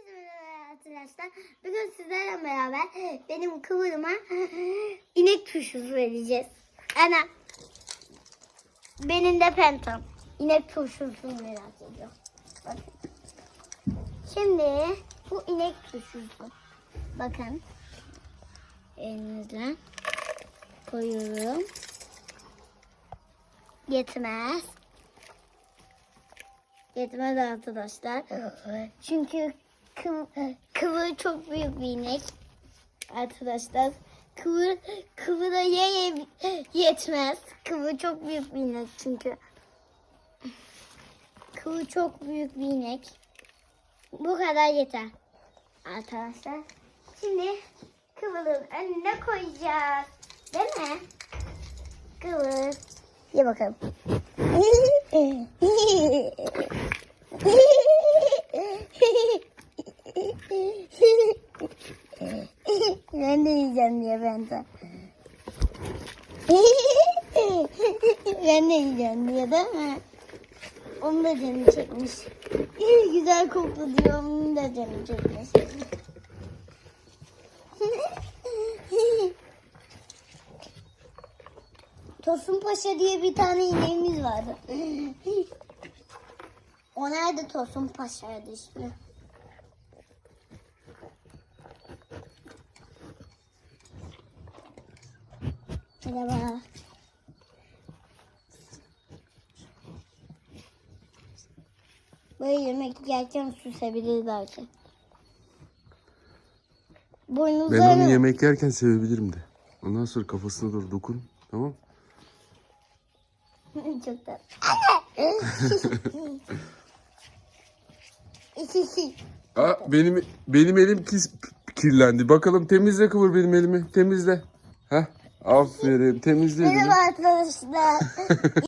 Herkese merhaba arkadaşlar. Bugün sizlerle beraber benim kıvırıma inek turşusu vereceğiz. Ana. Benim de pentom. İnek turşusunu merak ediyor. Bakın. Şimdi bu inek turşusu. Bakın. Elinizle koyuyorum. Yetmez. Yetmez arkadaşlar. Çünkü kıv kıvır çok büyük bir inek. Arkadaşlar kıvır kıvıra ye yetmez. Kıvır çok büyük bir inek çünkü. Kıvır çok büyük bir inek. Bu kadar yeter. Arkadaşlar. Şimdi kıvırın önüne koyacağız. Değil mi? Kıvır. Ye bakalım. ben de yiyeceğim diye ben de. ben de yiyeceğim diye değil mi? Onun da canı çekmiş. Güzel koktu diyor. Onun da canı çekmiş. Tosun Paşa diye bir tane ineğimiz vardı. o nerede Tosun Paşa'ydı Merhaba. Böyle yemek yerken susabilir belki. Ben Boynuzlarını... onu yemek yerken sevebilirim de. Ondan sonra kafasına doğru dokun. Tamam. Çok tatlı. Aa, benim benim elim kis, kirlendi. Bakalım temizle kıvır benim elimi. Temizle. Heh. Aferin. Temizle elimi. Merhaba arkadaşlar.